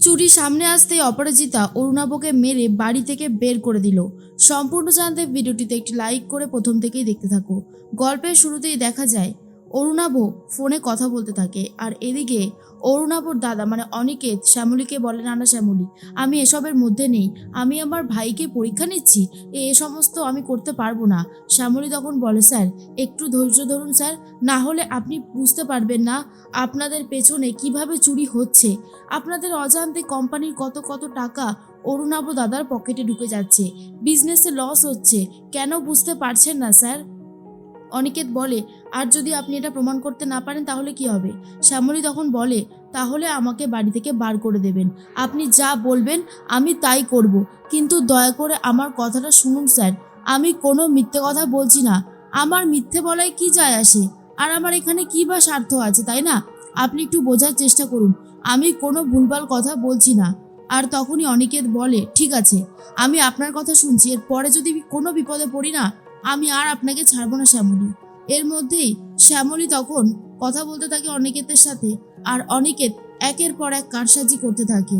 চুরি সামনে আসতেই অপরাজিতা অরুণাবকে মেরে বাড়ি থেকে বের করে দিল। সম্পূর্ণ জানতে ভিডিওটিতে একটি লাইক করে প্রথম থেকেই দেখতে থাকো। গল্পের শুরুতেই দেখা যায় অরুণাভ ফোনে কথা বলতে থাকে। আর এদিকে অরুণাভর দাদা মানে অনিকেত শ্যামলীকে বলে না না শ্যামলী, আমি এসবের মধ্যে নেই। আমি আমার ভাইকে পরীক্ষা নিচ্ছি। এ সমস্ত আমি করতে পারব না। শ্যামলী তখন বলে, স্যার, একটু ধৈর্য ধরুন, স্যার। না হলে আপনি বুঝতে পারবেন না আপনাদের পেছনে কীভাবে চুরি হচ্ছে। আপনাদের অজান্তে কোম্পানির কত কত টাকা অরুণাভ দাদার পকেটে ঢুকে যাচ্ছে। বিজনেসে লস হচ্ছে। কেন বুঝতে পারছেন না, স্যার? অনিকেত বলে, আর যদি আপনি এটা প্রমাণ করতে না পারেন তাহলে কি হবে? শ্যামলী তখন বলে, তাহলে আমাকে বাড়ি থেকে বার করে দেবেন। আপনি যা বলবেন আমি তাই করব। কিন্তু দয়া করে আমার কথাটা শুনুন স্যার। আমি কোনো মিথ্যে কথা বলছি না। আমার মিথ্যে বলায় কি যায় আসে? আর আমার এখানে কি বা স্বার্থ আছে, তাই না? আপনি একটু বোঝার চেষ্টা করুন। আমি কোনো ভুলভাল কথা বলছি না। আর তখনই অনিকেত বলে, ঠিক আছে, আমি আপনার কথা শুনছি। এর পরে যদি কোনো বিপদে পড়ি না আমি আর আপনাকে ছাড়বো না শ্যামলী। এর মধ্যেই শ্যামলী তখন কথা বলতে থাকে অনিকেতের সাথে আর অনিকেত একের পর এক কারসাজি করতে থাকে।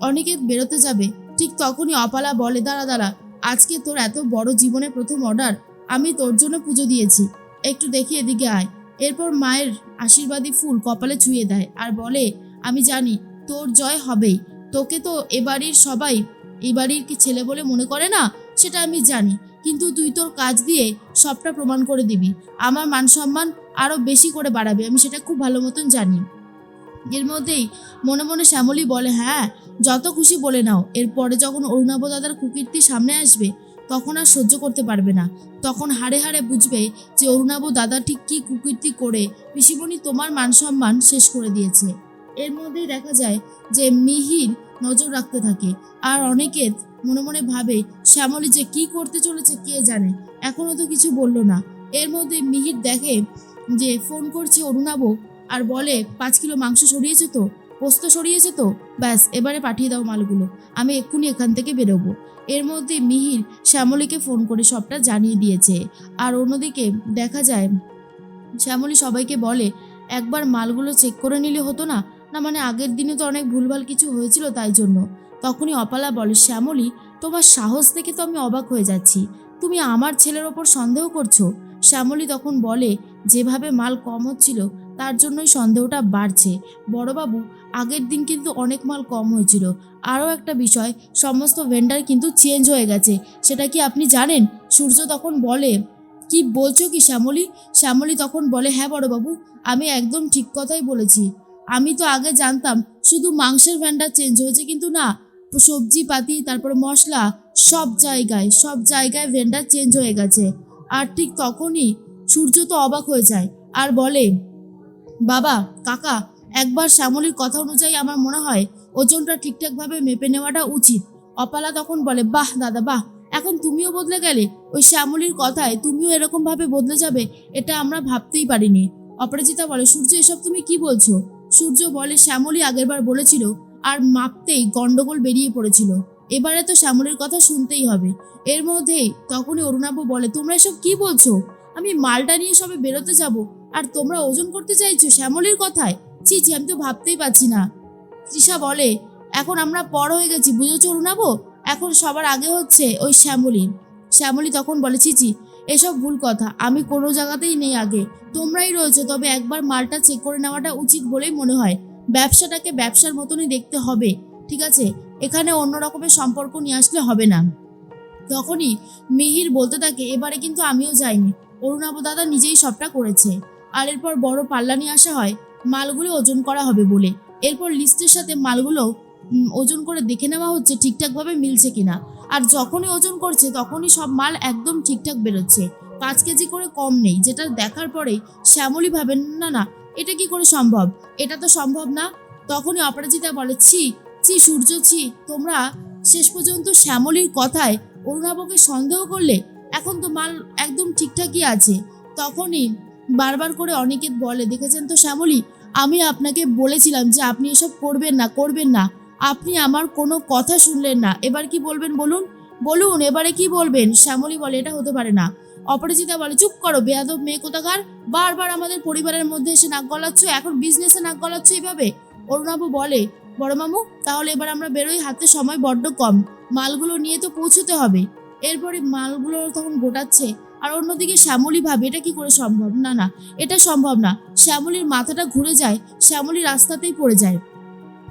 অনিকেত বেরোতে যাবে, ঠিক তখনই অপালা বলে, দাঁড়া দাঁড়া, আজকে তোর এত বড় জীবনে প্রথম অর্ডার আমি তোর জন্য পুজো দিয়েছি। একটু দেখি এদিকে আয়। এরপর মায়ের আশীর্বাদী ফুল কপালে ছুঁয়ে দেয় আর বলে, আমি জানি তোর জয় হবেই। তোকে তো এ বাড়ির সবাই এই বাড়ির কি ছেলে বলে মনে করে না? সেটা আমি জানি। কিন্তু তুই তোর কাজ দিয়ে সবটা প্রমাণ করে দিবি। আমার মান সম্মান আরও বেশি করে বাড়াবে। আমি সেটা খুব ভালো মতন জানি। এর মধ্যেই মনে মনে শ্যামলী বলে হ্যাঁ যত খুশি বলে নাও। এরপরে যখন অরুণাব দাদার কুকীর্তি সামনে আসবে, তখন আর সহ্য করতে পারবে না। তখন হাড়ে হাড়ে বুঝবে যে অরুণাব দাদা ঠিক কী কুকীর্তি করে পিসিমণি তোমার মান সম্মান শেষ করে দিয়েছে। এর মধ্যেই দেখা যায় যে মিহির নজর রাখতে থাকে। আর অনেকে মনে মনে ভাবে, শ্যামলী যে কি করতে চলেছে কে জানে? এখনও তো কিছু বলল না। এর মধ্যে মিহির দেখে যে ফোন করছে অরুণাভ আর বলে, পাঁচ কিলো মাংস সরিয়েছে তো? পোস্ত সরিয়েছে তো? ব্যাস, এবারে পাঠিয়ে দাও মালগুলো। আমি এক্ষুনি এখান থেকে বেরোবো। এর মধ্যে মিহির শ্যামলীকে ফোন করে সবটা জানিয়ে দিয়েছে। আর অন্যদিকে দেখা যায়, শ্যামলী সবাইকে বলে, একবার মালগুলো চেক করে নিলে হতো না? না মানে আগের দিনে তো অনেক ভুলভাল কিছু হয়েছিল তাই জন্য। তখনই অপালা বলে, শ্যামলী, তোমার সাহস দেখে তো আমি অবাক হয়ে যাচ্ছি। তুমি আমার ছেলের ওপর সন্দেহ করছ? শ্যামলী তখন বলে, যেভাবে মাল কম হচ্ছিল, তার জন্যই সন্দেহটা বাড়ছে। বড়বাবু, আগের দিন কিন্তু অনেক মাল কম হয়েছিল। আরও একটা বিষয়, সমস্ত ভেন্ডার কিন্তু চেঞ্জ হয়ে গেছে। সেটা কি আপনি জানেন? সূর্য তখন বলে, কি বলছো কি শ্যামলী? শ্যামলী তখন বলে হ্যাঁ বড়বাবু, আমি একদম ঠিক কথাই বলেছি। আমি তো আগে জানতাম, শুধু মাংসের ভ্যান্ডার চেঞ্জ হয়েছে কিন্তু না, সবজি পাতি, তারপরে মশলা, সব জায়গায় সব জায়গায় ভেন্ডার চেঞ্জ হয়ে গেছে। আর ঠিক তখনই সূর্য তো অবাক হয়ে যায় আর বলে, বাবা, কাকা, একবার শ্যামলীর কথা অনুযায়ী আমার মনে হয় ওজনটা ঠিকঠাকভাবে মেপে নেওয়াটা উচিত। অপালা তখন বলে, বাহ, দাদা, বাহ, এখন তুমিও বদলে গেলে, ওই শ্যামলীর কথায় তুমিও এরকমভাবে বদলে যাবে, এটা আমরা ভাবতেই পারিনি। অপরাজিতা বলে, সূর্য, এসব তুমি কি বলছো? সূর্য বলে শ্যামলী আগেরবার বলেছিল, আর মাপতেই গন্ডগোল বেরিয়ে পড়েছিল। এবারে তো শ্যামলীর কথা শুনতেই হবে। এর মধ্যেই তখনই অরুণাভ বলে, তোমরা এসব কি বলছো? আমি মালটা নিয়ে সবে বেরোতে যাব, আর তোমরা ওজন করতে চাইছো শ্যামলীর কথায়? ছি ছি, আমি তো ভাবতেই পারছি না। তৃষা বলে, এখন আমরা বড় হয়ে গেছি, বুঝেছ অরুণাভ এখন সবার আগে হচ্ছে ওই শ্যামলী। শ্যামলী তখন বলে ছি এসব ভুল কথা। আমি কোনো জায়গাতেই নেই আগে। তোমরাই রয়েছে, তবে একবার মালটা চেক করে নেওয়াটা উচিত বলেই মনে হয়। ব্যবসাটাকে ব্যবসার মতনই দেখতে হবে, ঠিক আছে? এখানে অন্য রকমের সম্পর্ক নিয়ে আসলে হবে না। তখনই মিহির বলতে থাকে, এবারে কিন্তু আমিও যাইনি। অরুণাভ দাদা নিজেই সবটা করেছে। আর এরপর বড় পাল্লা নিয়ে আসা হয়, মালগুলো ওজন করা হবে বলে। এরপর লিস্টের সাথে মালগুলো ওজন করে দেখে নেওয়া হচ্ছে ঠিকঠাকভাবে মিলছে কিনা। আর যখনই ওজন করছে, তখনই সব মাল একদম ঠিকঠাক বেরোচ্ছে। পাঁচ কেজি করে কম নেই, যেটা দেখার পরেই শ্যামলী ভাবেন, না না, এটা কি করে সম্ভব? এটা তো সম্ভব না। তখনই অপরাজিতা বলে, ছি ছি সূর্য, ছি, তোমরা শেষ পর্যন্ত শ্যামলীর কথায় অরুণাবকে সন্দেহ করলে? এখন তো মাল একদম ঠিকঠাকই আছে। তখনই বারবার করে অনিকেত বলে, দেখেছেন তো শ্যামলী? আমি আপনাকে বলেছিলাম যে আপনি এসব করবেন না করবেন না। আপনি আমার কোনো কথা শুনলেন না। এবার কি বলবেন বলুন? বলুন, এবারে কি বলবেন? শ্যামলী বলে, এটা হতে পারে না। অপরাজিতা বলে, চুপ করো, বেয়াদব মেয়ে কোথাকার? বারবার আমাদের পরিবারের মধ্যে এসে নাক গলাচ্ছ, এখন বিজনেসে নাক গলাচ্ছ এইভাবে অরুণাবু বলে বড় মামু তাহলে এবার আমরা বেরোই, হাতে সময় বড্ড কম। মালগুলো নিয়ে তো পৌঁছতে হবে। এরপরে মালগুলো তখন গোটাচ্ছে। আর অন্যদিকে শ্যামলী ভাবে, এটা কি করে সম্ভব? না না, এটা সম্ভব না। শ্যামলীর মাথাটা ঘুরে যায়, শ্যামলী রাস্তাতেই পড়ে যায়।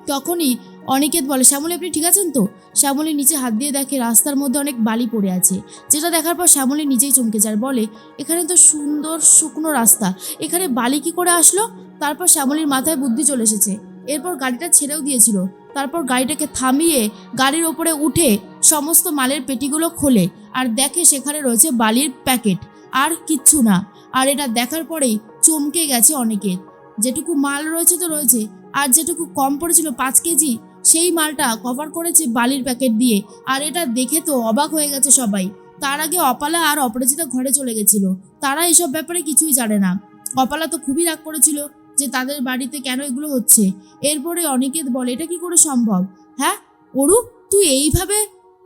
তখনই অনিকেত বলে, শ্যামলী, আপনি ঠিক আছেন তো? শ্যামলী নিচে হাত দিয়ে দেখে, রাস্তার মধ্যে অনেক বালি পড়ে আছে। যেটা দেখার পর শ্যামলী নিজেই চমকে যায়, বলে, এখানে তো সুন্দর শুকনো রাস্তা, এখানে বালি কি করে আসলো? তারপর শ্যামলীর মাথায় বুদ্ধি চলে এসেছে। এরপর গাড়িটা ছেড়েও দিয়েছিল। তারপর গাড়িটাকে থামিয়ে গাড়ির ওপরে উঠে সমস্ত মালের পেটিগুলো খোলে আর দেখে সেখানে রয়েছে বালির প্যাকেট। আর কিচ্ছু না। আর এটা দেখার পরেই চমকে গেছে অনেকের। যেটুকু মাল রয়েছে তো রয়েছে, আর যেটুকু কম পড়েছিল, পাঁচ কেজি সেই মালটা কভার করেছে বালির প্যাকেট দিয়ে। আর এটা দেখে তো অবাক হয়ে গেছে সবাই। তার আগে অপালা আর অপরাজিতা ঘরে চলে গেছিল। তারা এসব ব্যাপারে কিছুই জানে না। অপালা তো খুবই রাগ করেছিল যে তাদের বাড়িতে কেন এগুলো হচ্ছে। এরপরে অনিকেত বলে, এটা কি করে সম্ভব? হ্যাঁ অরু তুই এইভাবে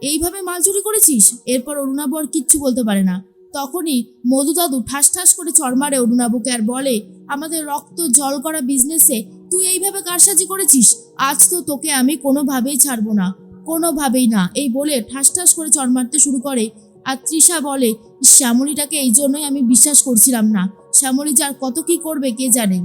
এইভাবে মাল চুরি করেছিস? এরপর অরুণাবর কিচ্ছু বলতে পারে না। তখনই মধু দাদু ঠাস ঠাস করে চড় মারে অরুণাবুকে আর বলে, আমাদের রক্ত জল করা বিজনেসে তুই এইভাবে কারসাজি করেছিস? আজ তো তোকে আমি কোনোভাবেই ছাড়বো না, কোনোভাবেই না। এই বলে ঠাস ঠাস করে চড় মারতে শুরু করে। আর তৃষা বলে শ্যামলীটাকে এই জন্যই আমি বিশ্বাস করছিলাম না। শ্যামলী যার কত কি করবে কে জানে?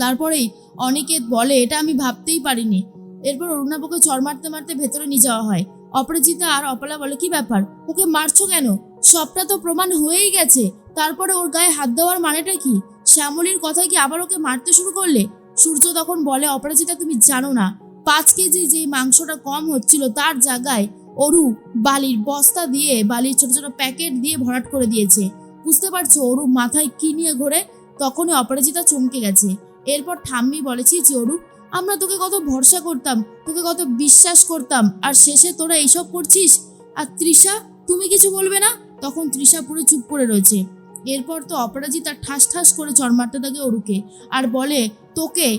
তারপরেই অনিকেত বলে, এটা আমি ভাবতেই পারিনি। এরপর অরুণাবুকে চড় মারতে মারতে ভেতরে নিয়ে যাওয়া হয়। অপরাজিতা আর অপলা বলে, কি ব্যাপার? ওকে মারছো কেন? সবটা তো প্রমাণ হয়েই গেছে। তারপরে ওর গায়ে হাত দেওয়ার মানেটা কি? শ্যামলীর কথায় কি আবার ওকে মারতে শুরু করলে? সূর্য তখন বলে, অপরাজিতা, তুমি জানো না, পাঁচ কেজি যে মাংসটা কম হচ্ছিল তার জায়গায় অরু বালির বস্তা দিয়ে, বালির ছোট ছোট প্যাকেট দিয়ে ভরাট করে দিয়েছে। বুঝতে পারছ, অরু মাথায় কি নিয়ে ঘোরে? তখনই অপরাজিতা চমকে গেছে। এরপর ঠাম্মি বলেছি যে অরু, আমরা তোকে কত ভরসা করতাম, তোকে কত বিশ্বাস করতাম, আর শেষে তোরা এইসব করছিস? আর তৃষা, তুমি কিছু বলবে না? তখন তৃষা পুরো চুপ করে রয়েছে। এরপর তো অপরাজিতা ঠাস ঠাস করে চরমারতে থাকে অরুকে আর বলে, তোকে,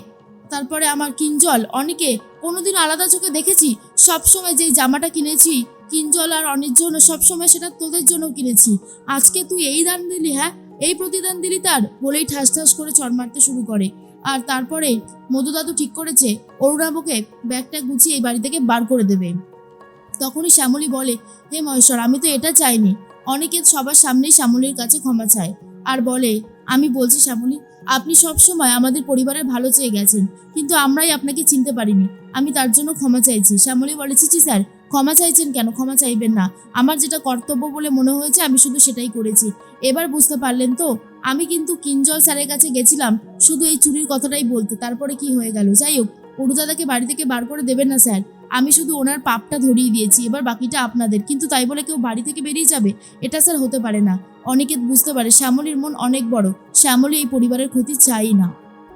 তারপরে আমার কিঞ্জল, অনেকে কোনোদিন আলাদা চোখে দেখেছি? সবসময় যেই জামাটা কিনেছি, কিঞ্জল আর অনির জন্য সবসময় সেটা তোদের জন্য কিনেছি। আজকে তুই এই দান দিলি হ্যাঁ? এই প্রতিদান দিলি তার? বলেই ঠাস ঠাস করে চর মারতে শুরু করে। আর তারপরে মধু দাদু ঠিক করেছে, অরুণাবকে ব্যাগটা গুছিয়ে এই বাড়ি থেকে বার করে দেবে। তখনই শ্যামলী বলে, হে মহেশ্বর, আমি তো এটা চাইনি। অনেকে সবার সামনেই শ্যামলীর কাছে ক্ষমা চায় আর বলে, আমি বলছি শ্যামলী, আপনি সব সময় আমাদের পরিবারের ভালো চেয়ে গেছেন, কিন্তু আমরাই আপনাকে চিনতে পারিনি। আমি তার জন্য ক্ষমা চাইছি। শ্যামলী বলে চিচি স্যার, ক্ষমা চাইছেন কেন? ক্ষমা চাইবেন না। আমার যেটা কর্তব্য বলে মনে হয়েছে, আমি শুধু সেটাই করেছি। এবার বুঝতে পারলেন তো? আমি কিন্তু কিঞ্জল স্যারের কাছে গেছিলাম, শুধু এই চুরির কথাটাই বলতে। তারপরে কি হয়ে গেল? যাই হোক অরুদাদাকে বাড়ি থেকে বার করে দেবেন না, স্যার। আমি শুধু ওনার পাপটা ধরিয়ে দিয়েছি, এবার বাকিটা আপনাদের। কিন্তু তাই বলে কেউ বাড়ি থেকে বেরিয়ে যাবে? এটা, স্যার, হতে পারে না। অনেকে বুঝতে পারে, শ্যামলীর মন অনেক বড়। শ্যামলী এই পরিবারের ক্ষতি চাই না।